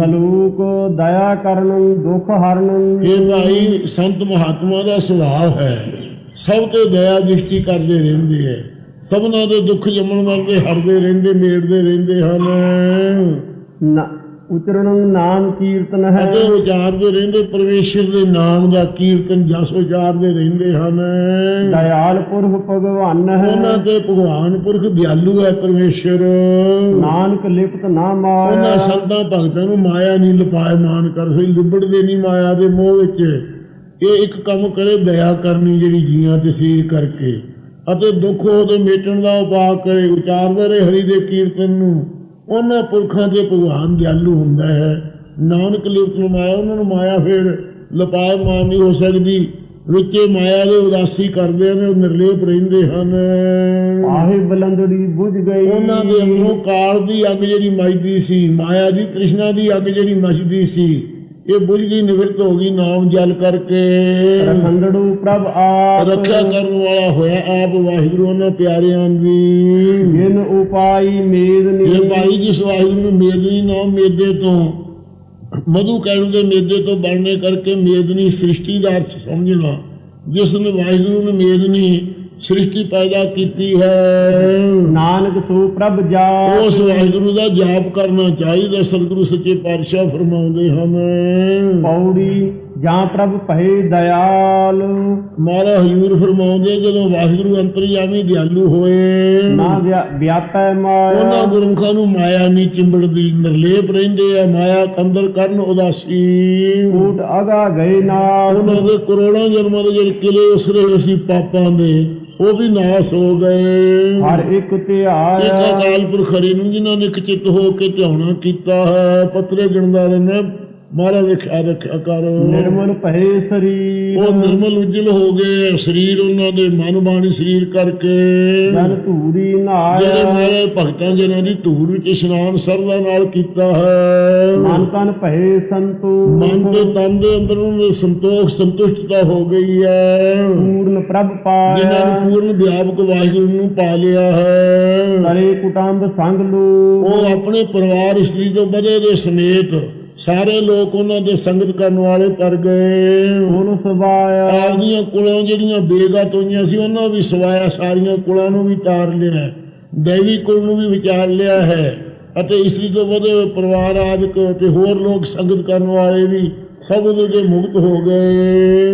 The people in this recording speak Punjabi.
ਮਲੂਕ ਦਇਆ ਕਰਨ ਦੁਖ ਹਰਨ। ਇਹ ਭਾਈ ਸੰਤ ਮਹਾਤਮਾ ਦਾ ਸੁਭਾਅ ਹੈ। ਸਭ ਤੇ ਦਇਆ ਦ੍ਰਿਸ਼ਟੀ ਕਰਦੇ ਰਹਿੰਦੇ ਹੈ। ਸਭਨਾਂ ਦੇ ਦੁੱਖ ਜੰਮਣ ਵਾਲੇ ਹਰਦੇ ਰਹਿੰਦੇ ਮੇੜਦੇ ਰਹਿੰਦੇ ਹਨ। ਨਾ- ਉਚਰਨ ਨਾਮ ਕੀਰਤਨ ਹੈ। ਅਤੇ ਉਚਾਰਦੇ ਰਹਿੰਦੇ ਪਰਮੇਸ਼ਰ ਦੇ ਨਾਮ ਦਾ ਕੀਰਤਨ ਜਸ ਉਚਾਰਦੇ ਰਹਿੰਦੇ ਹਨ। ਦਇਆਲ ਪੁਰਖ ਭਗਵਾਨ ਉਹਨਾਂ ਹੈ ਤੇ ਭਗਵਾਨ ਪੁਰਖ ਦਿਆਲੂ ਹੈ ਪਰਮੇਸ਼ਰ। ਨਾਨਕ ਲਿਪਤ ਨਾ ਉਹਨਾਂ ਮਾਇਆ ਸੰਤਾਂ ਭਗਤਾਂ ਨੂੰ ਮਾਇਆ ਨਹੀਂ ਲਪਾਇਮਾਨ ਕਰ ਸਈ ਲਿਬੜਦੇ ਨਹੀਂ ਮਾਇਆ ਦੇ ਮੋਹ ਵਿੱਚ। ਇਹ ਇੱਕ ਕੰਮ ਕਰੇ ਦਇਆ ਕਰਨੀ ਜਿਹੜੀ ਜੀਆਂ ਤੇ ਸੀਰ ਕਰਕੇ। ਅਤੇ ਦੁੱਖ ਉਹਦੇ ਮੇਟਣ ਦਾ ਉਪਾਅ ਕਰੇ ਉਚਾਰਦੇ ਰਹੇ ਹਰੀ ਦੇ ਕੀਰਤਨ ਨੂੰ। ਉਹਨਾਂ ਪੁਰਖਾਂ ਦੇ ਭਗਵਾਨ ਦਿਆਲੂ ਹੁੰਦਾ ਹੈ। ਨਾਨਕ ਨੂੰ ਮਾਇਆ ਉਹਨਾਂ ਨੂੰ ਮਾਇਆ ਫਿਰ ਲਪਾਇਮਾਨ ਨਹੀਂ ਹੋ ਸਕਦੀ। ਵਿੱਚੇ ਮਾਇਆ ਦੇ ਉਦਾਸੀ ਕਰਦੇ ਨੇ ਉਹ ਨਿਰਲੇਪ ਰਹਿੰਦੇ ਹਨ। ਆਹੇ ਬਲੰਦੜੀ ਬੁਝ ਗਈ। ਉਹਨਾਂ ਦੇ ਅੰਦਰੋਂ ਕਾਲ ਦੀ ਅੱਗ ਜਿਹੜੀ ਮੱਚਦੀ ਸੀ ਮਾਇਆ ਦੀ ਤ੍ਰਿਸ਼ਨਾ ਦੀ ਅੱਗ ਜਿਹੜੀ ਮੱਚਦੀ ਸੀ ਇਹ ਬੁਝ ਗਈ ਨਿਵਰਤ ਹੋ ਗਈ ਨਾਮ ਜਲ ਕਰਕੇ। ਰਖੰਡੜੂ ਪ੍ਰਭ ਆਪ। ਰੱਖਿਆ ਕਰਨ ਵਾਲਾ ਹੋਇਆ ਆਪ ਵਾਹਿਗੁਰੂ ਉਹਨਾਂ ਪਿਆਰਿਆਂ ਦੀ। ਜਿਨ ਉਪਾਈ ਮੇਦ ਇਹ ਨੀ ਭਾਈ ਜਿਸ ਵਾਹਿਗੁਰੂ ਨੂੰ ਮੇਦਨੀ ਨਾ ਮੇਦੇ ਤੋਂ। ਮਧੂ ਕਹਿਣ ਦੇ ਮੇਦੇ ਤੋਂ ਬਣਨੇ ਕਰਕੇ ਮੇਦਨੀ ਸ੍ਰਿਸ਼ਟੀ ਦਾ ਅਰਥ ਸਮਝਣਾ। ਜਿਸ ਨੇ ਵਾਹਿਗੁਰੂ ਨੇ ਮੇਦਨੀ ਸ੍ਰਿਸ਼ਟੀ ਪੈਦਾ ਕੀਤੀ ਹੈ। ਨਾਨਕ ਸੋ ਪ੍ਰਭ ਜਾ ਉਸ ਵਾਹਿਗੁਰੂ ਦਾ ਜਾਪ ਕਰਨਾ ਚਾਹੀਦਾ ਸਤਿਗੁਰੂ ਸੱਚੇ ਪਾਤਸ਼ਾਹ ਫਰਮਾਉਂਦੇ ਹਨ। ਪੌੜੀ ਜਾਂ ਪ੍ਰਭ ਭਏ ਦਇਆਲ। ਮਾਰਾ ਹਜੂਰ ਫਰਮਾਉਂਦੇ ਜਦੋਂ ਵਾਹਿਗੁਰੂ ਅੰਤਰਯਾਮੀ ਦਿਆਲੂ ਹੋਏ ਨਾ ਵਿਆ- ਵਿਆਪੈ ਉਹਨਾਂ ਮਾਇਆ ਗੁਰਮੁਖਾਂ ਨੂੰ ਮਾਇਆ ਨਹੀਂ ਚਿੰਬੜਦੀ ਨਿਰਲੇਪ ਰਹਿੰਦੇ ਆ ਮਾਇਆ ਕੰਦਰ ਕਰਨ ਉਦਾਸੀ। ਕੂਟ ਅਗਾ ਗਏ ਨਾਲ। ਉਹਨਾਂ ਦੇ ਕਰੋੜਾਂ ਜਨਮਾਂ ਦੇ ਜਿਹੜੇ ਕਿਲੇ ਉਸਰੇ ਅਸੀਂ ਪਾਪਾਂ ਦੇ ਉਹ ਵੀ ਨਾਸ ਹੋ ਗਏ। ਹਰ ਇੱਕ ਇੱਕ ਧਿਆਇਆ ਅਕਾਲ ਪੁਰਖ ਹਰੀ ਨੂੰ ਜਿਨ੍ਹਾਂ ਨੇ ਖਚਿਤ ਹੋ ਕੇ ਧਿਆਉਣਾ ਕੀਤਾ ਹੈ ਪਤਰੇ ਗਿਣਦਾ ਰਹਿਣਾ ਮਹਾਰਾਜ ਦੇ ਖਿਆਲ ਰੱਖਿਆ ਕਰ ਨਿਰਮਲ ਭਏ ਸਰੀਰ। ਉਹ ਨਿਰਮਲ ਉਜਲ ਹੋ ਗਏ ਸਰੀਰ ਉਹਨਾਂ ਦੇ ਮਨ ਬਾਣੀ ਸਰੀਰ ਕਰਕੇ। ਜਨ ਧੂਰੀ ਜਿਹੜੇ ਨਹਾਇਆ ਮੇਰੇ ਭਗਤਾਂ ਜਿਹਨਾਂ ਦੀ ਧੂੜ ਵਿੱਚ ਇਸ਼ਨਾਨ ਸਰਦਾ ਨਾਲ ਕੀਤਾ ਹੈ। ਮਨ ਤਨ ਭਏ ਸੰਤੋਖ। ਮਨ ਤੇ ਤਨ ਦੇ ਅੰਦਰ ਸੰਤੋਖ ਸੰਤੁਸ਼ਟਤਾ ਹੋ ਗਈ ਹੈ। ਪੂਰਨ ਪ੍ਰਭ ਜਿਨ੍ਹਾਂ ਪਾਇਆ ਨੂੰ ਪੂਰਨ ਵਿਆਪਕ ਵਾਹਿਗੁਰੂ ਨੂੰ ਪਾ ਲਿਆ ਹੈ। ਕਰੇ ਕੁਟੰਬ ਸੰਗ ਲੋ। ਉਹ ਆਪਣੇ ਪਰਿਵਾਰ ਇਸਤਰੀ ਤੋਂ ਬਦੇ ਦੇ ਸਮੇਤ ਸਾਰੇ ਲੋਕ ਉਹਨਾਂ ਦੇ ਸੰਗਤ ਕਰਨ ਵਾਲੇ ਕਰ ਗਏ ਉਹਨੂੰ ਸਵਾਇਆ ਆਪਦੀਆਂ ਕੁਲਾਂ ਜਿਹੜੀਆਂ ਬੇਗਤ ਹੋਈਆਂ ਸੀ, ਉਹਨਾਂ ਵੀ ਸਵਾਇਆ, ਸਾਰੀਆਂ ਕੁਲਾਂ ਨੂੰ ਵੀ ਤਾਰ ਲਿਆ। ਦੇਵੀ ਕੁਲ ਨੂੰ ਵੀ ਵਿਚਾਰ ਲਿਆ ਹੈ। ਅਤੇ ਇਸਤਰੀ ਤੋਂ ਵਧੇ ਪਰਿਵਾਰ ਆਦਿਕ ਤੇ ਹੋਰ ਲੋਕ ਸੰਗਤ ਕਰਨ ਵਾਲੇ ਵੀ ਸਭ ਉਹਦੇ ਮੁਕਤ ਹੋ ਗਏ।